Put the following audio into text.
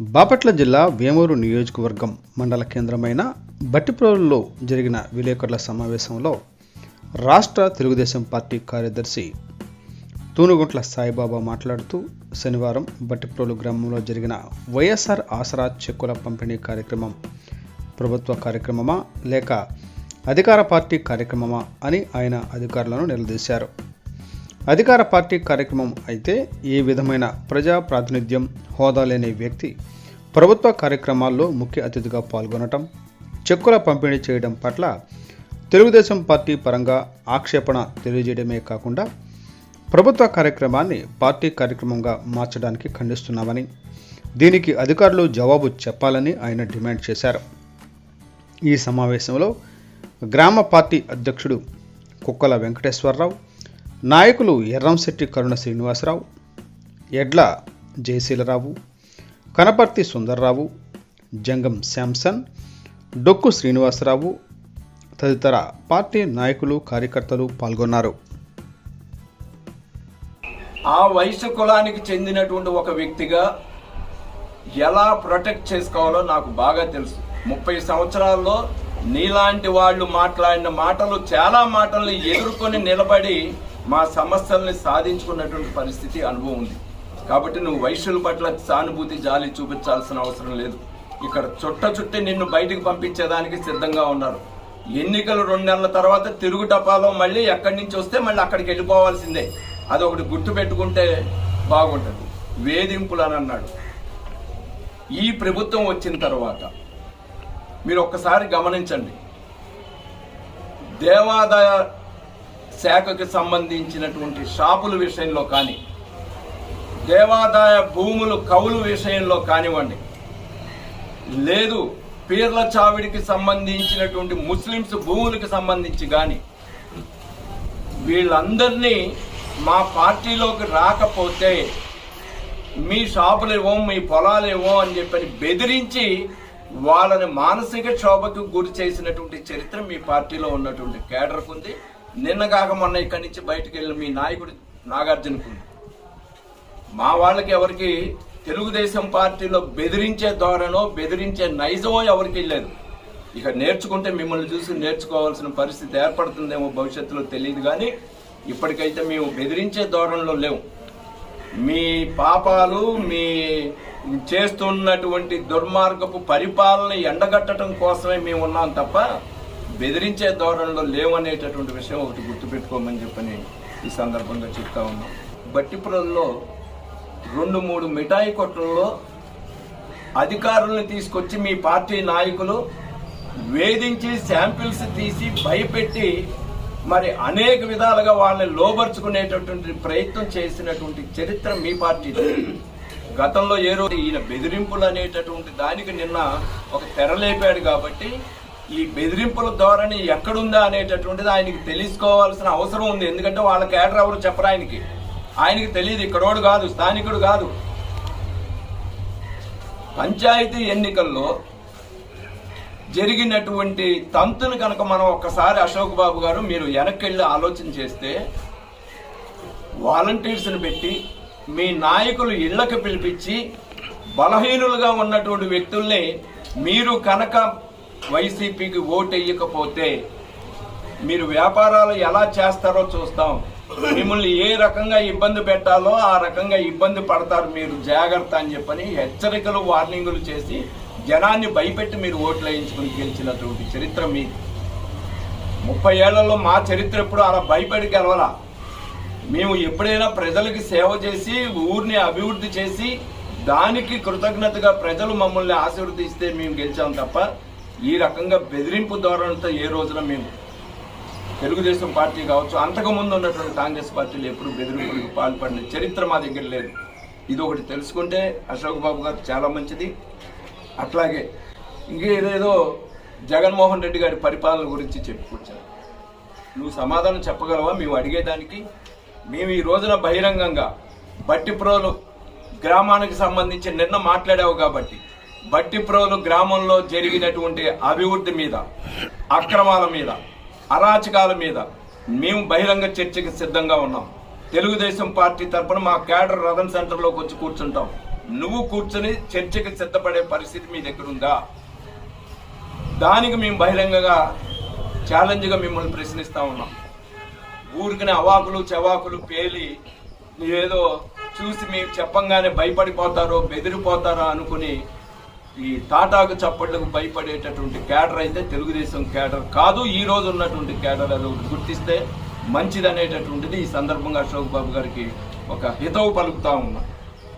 బాపట్ల జిల్లా వేమూరు నియోజకవర్గం మండల కేంద్రమైన బట్టిప్రోలులో జరిగిన విలేకరుల సమావేశంలో రాష్ట్ర తెలుగుదేశం పార్టీ కార్యదర్శి తూనుగుంట్ల సాయిబాబా మాట్లాడుతూ శనివారం బట్టిప్రోలు గ్రామంలో జరిగిన వైఎస్ఆర్ ఆసరా చెక్కుల పంపిణీ కార్యక్రమం ప్రభుత్వ కార్యక్రమమా లేక అధికార పార్టీ కార్యక్రమమా అని ఆయన అధికారులను నిలదీశారు. అధికార పార్టీ కార్యక్రమం అయితే ఏ విధమైన ప్రజా ప్రాతినిధ్యం హోదా లేని వ్యక్తి ప్రభుత్వ కార్యక్రమాల్లో ముఖ్య అతిథిగా పాల్గొనటం చెక్కుల పంపిణీ చేయడం పట్ల తెలుగుదేశం పార్టీ పరంగా ఆక్షేపణ తెలియజేయడమే కాకుండా ప్రభుత్వ కార్యక్రమాన్ని పార్టీ కార్యక్రమంగా మార్చడానికి ఖండిస్తున్నామని దీనికి అధికారులు జవాబు చెప్పాలని ఆయన డిమాండ్ చేశారు. ఈ సమావేశంలో గ్రామ పార్టీ అధ్యక్షుడు కుక్కల వెంకటేశ్వరరావు నాయకులు ఎర్రంశెట్టి కరుణ శ్రీనివాసరావు ఎడ్ల జయశీలరావు కనపర్తి సుందర్రావు జంగం శాంసన్ డొక్కు శ్రీనివాసరావు తదితర పార్టీ నాయకులు కార్యకర్తలు పాల్గొన్నారు. ఆ వయసు కులానికి చెందినటువంటి ఒక వ్యక్తిగా ఎలా ప్రొటెక్ట్ చేసుకోవాలో నాకు బాగా తెలుసు. ముప్పై సంవత్సరాల్లో నీలాంటి వాళ్ళు మాట్లాడిన మాటలు చాలా మాటల్ని ఎదుర్కొని నిలబడి మా సమస్యల్ని సాధించుకున్నటువంటి పరిస్థితి అనుభవం ఉంది. కాబట్టి నువ్వు వైశ్యుల పట్ల సానుభూతి జాలి చూపించాల్సిన అవసరం లేదు. ఇక్కడ చుట్ట చుట్టి నిన్ను బయటికి పంపించేదానికి సిద్ధంగా ఉన్నారు. ఎన్నికలు రెండు నెలల తర్వాత తిరుగు టపాలో మళ్ళీ ఎక్కడి నుంచి వస్తే మళ్ళీ అక్కడికి వెళ్ళిపోవాల్సిందే. అది ఒకటి గుర్తు పెట్టుకుంటే బాగుంటుంది. వేధింపులు అని అన్నాడు. ఈ ప్రభుత్వం వచ్చిన తర్వాత మీరు ఒక్కసారి గమనించండి. దేవాదాయ శాఖకు సంబంధించినటువంటి షాపుల విషయంలో కానీ దేవాదాయ భూములు కవులు విషయంలో కానివ్వండి లేదు పీర్ల చావిడికి సంబంధించినటువంటి ముస్లిమ్స్ భూములకు సంబంధించి కానీ వీళ్ళందరినీ మా పార్టీలోకి రాకపోతే మీ షాపులు ఇవ్వం మీ పొలాలు ఇవ్వం అని చెప్పని బెదిరించి వాళ్ళని మానసిక క్షోభకు గురి చేసినటువంటి చరిత్ర మీ పార్టీలో ఉన్నటువంటి కేడర్కు ఉంది. నిన్న కాక మొన్న ఇక్కడి నుంచి బయటకు వెళ్ళిన మీ నాయకుడు నాగార్జునకు. మా వాళ్ళకి ఎవరికి తెలుగుదేశం పార్టీలో బెదిరించే ధోరణో బెదిరించే నైజమో ఎవరికి లేదు ఇక నేర్చుకుంటే మిమ్మల్ని చూసి నేర్చుకోవాల్సిన పరిస్థితి ఏర్పడుతుందేమో భవిష్యత్తులో తెలియదు కానీ ఇప్పటికైతే మేము బెదిరించే ధోరణిలో లేవు. మీ పాపాలు మీ చేస్తున్నటువంటి దుర్మార్గపు పరిపాలన ఎండగట్టడం కోసమే మేము ఉన్నాం తప్ప బెదిరించే ధోరణిలో లేవనేటటువంటి విషయం ఒకటి గుర్తుపెట్టుకోమని చెప్పని ఈ సందర్భంగా చెప్తా ఉన్నాం. బట్టిపురంలో రెండు మూడు మిఠాయి కొట్లలో అధికారులను తీసుకొచ్చి మీ పార్టీ నాయకులు వేధించి శాంపిల్స్ తీసి భయపెట్టి మరి అనేక విధాలుగా వాళ్ళని లోబర్చుకునేటటువంటి ప్రయత్నం చేసినటువంటి చరిత్ర మీ పార్టీ గతంలో ఏ రోజు ఈయన బెదిరింపులు అనేటటువంటి దానికి నిన్న ఒక తెరలేపాడు కాబట్టి ఈ బెదిరింపుల ధోరణి ఎక్కడుందా అనేటటువంటిది ఆయనకి తెలుసుకోవాల్సిన అవసరం ఉంది. ఎందుకంటే వాళ్ళ కేడర్ ఎవరు చెప్పరు ఆయనకి. ఆయనకి తెలియదు. ఇక్కడోడు కాదు స్థానికుడు కాదు. పంచాయతీ ఎన్నికల్లో జరిగినటువంటి తంతును కనుక మనం ఒక్కసారి అశోక్ బాబు గారు మీరు వెనక్కి వెళ్ళి ఆలోచన చేస్తే వాలంటీర్స్ని పెట్టి మీ నాయకులు ఇళ్ళకు పిలిపించి బలహీనులుగా ఉన్నటువంటి వ్యక్తుల్ని మీరు కనుక వైసీపీకి ఓటు వేయకపోతే మీరు వ్యాపారాలు ఎలా చేస్తారో చూస్తాం. మిమ్మల్ని ఏ రకంగా ఇబ్బంది పెట్టాలో ఆ రకంగా ఇబ్బంది పడతారు మీరు జాగ్రత్త అని చెప్పని హెచ్చరికలు వార్నింగులు చేసి జనాన్ని భయపెట్టి మీరు ఓట్లు వేయించుకుని గెలిచినటువంటి చరిత్ర మీ ముప్పై ఏళ్ళలో మా చరిత్ర ఎప్పుడు అలా భయపడి గెలవలా. మేము ఎప్పుడైనా ప్రజలకి సేవ చేసి ఊరిని అభివృద్ధి చేసి దానికి కృతజ్ఞతగా ప్రజలు మమ్మల్ని ఆశీర్వదిస్తే మేము గెలిచాం తప్ప ఈ రకంగా బెదిరింపు ధోరణితో ఏ రోజున మేము తెలుగుదేశం పార్టీ కావచ్చు అంతకుముందు ఉన్నటువంటి కాంగ్రెస్ పార్టీలు ఎప్పుడు బెదిరింపులకు పాల్పడిన చరిత్ర మా దగ్గర లేదు. ఇది ఒకటి తెలుసుకుంటే అశోక్ బాబు గారు చాలా మంచిది. అట్లాగే ఇంకేదేదో జగన్మోహన్ రెడ్డి గారి పరిపాలన గురించి చెప్పుకొచ్చారు. నువ్వు సమాధానం చెప్పగలవా? మేము అడిగేదానికి. మేము ఈ రోజున బహిరంగంగా బట్టిప్రోలు గ్రామానికి సంబంధించి నిన్న మాట్లాడావు కాబట్టి బట్టిప్రోలు గ్రామంలో జరిగినటువంటి అభివృద్ధి మీద అక్రమాల మీద అరాచకాల మీద మేము బహిరంగ చర్చకి సిద్ధంగా ఉన్నాం. తెలుగుదేశం పార్టీ తరపున మా క్యాడర్ రథన్ సెంటర్లోకి వచ్చి కూర్చుంటాం. నువ్వు కూర్చొని చర్చకి సిద్ధపడే పరిస్థితి మీ దగ్గర ఉందా? దానికి మేము బహిరంగంగా ఛాలెంజ్గా మిమ్మల్ని ప్రశ్నిస్తూ ఉన్నాం. ఊరికనే అవాకులు చవాకులు పేలి ఏదో చూసి మీరు చెప్పంగానే భయపడిపోతారో బెదిరిపోతారో అనుకుని ఈ తాటాకు చప్పట్లకు భయపడేటటువంటి క్యాడర్ అయితే తెలుగుదేశం క్యాడర్ కాదు. ఈ రోజు ఉన్నటువంటి క్యాడర్ అది ఒకటి గుర్తిస్తే మంచిదనేటటువంటిది ఈ సందర్భంగా అశోక్ బాబు గారికి ఒక హితవు పలుకుతా ఉన్నా.